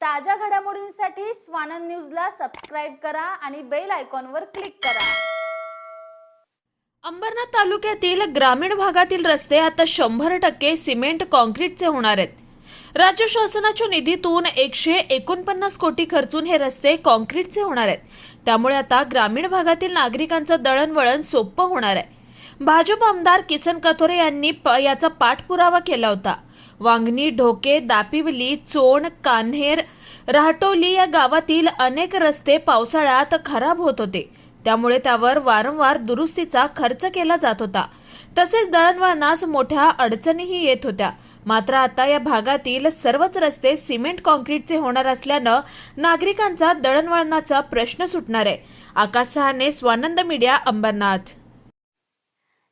ताज्या घडामोडींसाठी स्वानंद न्यूजला सबस्क्राईब करा आणि बेल आयकॉनवर क्लिक करा. अंबरनाथ तालुक्यातील ग्रामीण भागातील रस्ते आता शंभर टक्के सिमेंट कॉन्क्रीटचे होणार आहेत. राज्य शासनाच्या निधीतून एकशे एकोणपन्नास कोटी खर्चून हे रस्ते कॉन्क्रीटचे होणार आहेत. त्यामुळे आता ग्रामीण भागातील नागरिकांचं दळणवळण सोपं होणार आहे. भाजप आमदार किसन कथोरे यांनी प- याचा पाठपुरावा केला होता. वांगणी ढोके दापिवली चोण कान्हेर राहटोली या गावातील अनेक रस्ते पावसाळ्यात खराब होत होते. त्यामुळे त्यावर वारंवार दुरुस्तीचा खर्च केला जात होता. तसेच दळणवळणास मोठ्या अडचणीही येत होत्या. मात्र आता या भागातील सर्वच रस्ते सिमेंट कॉन्क्रीटचे होणार असल्यानं नागरिकांचा दळणवळणाचा प्रश्न सुटणार आहे. आकाश सहाने स्वानंद मीडिया अंबरनाथ.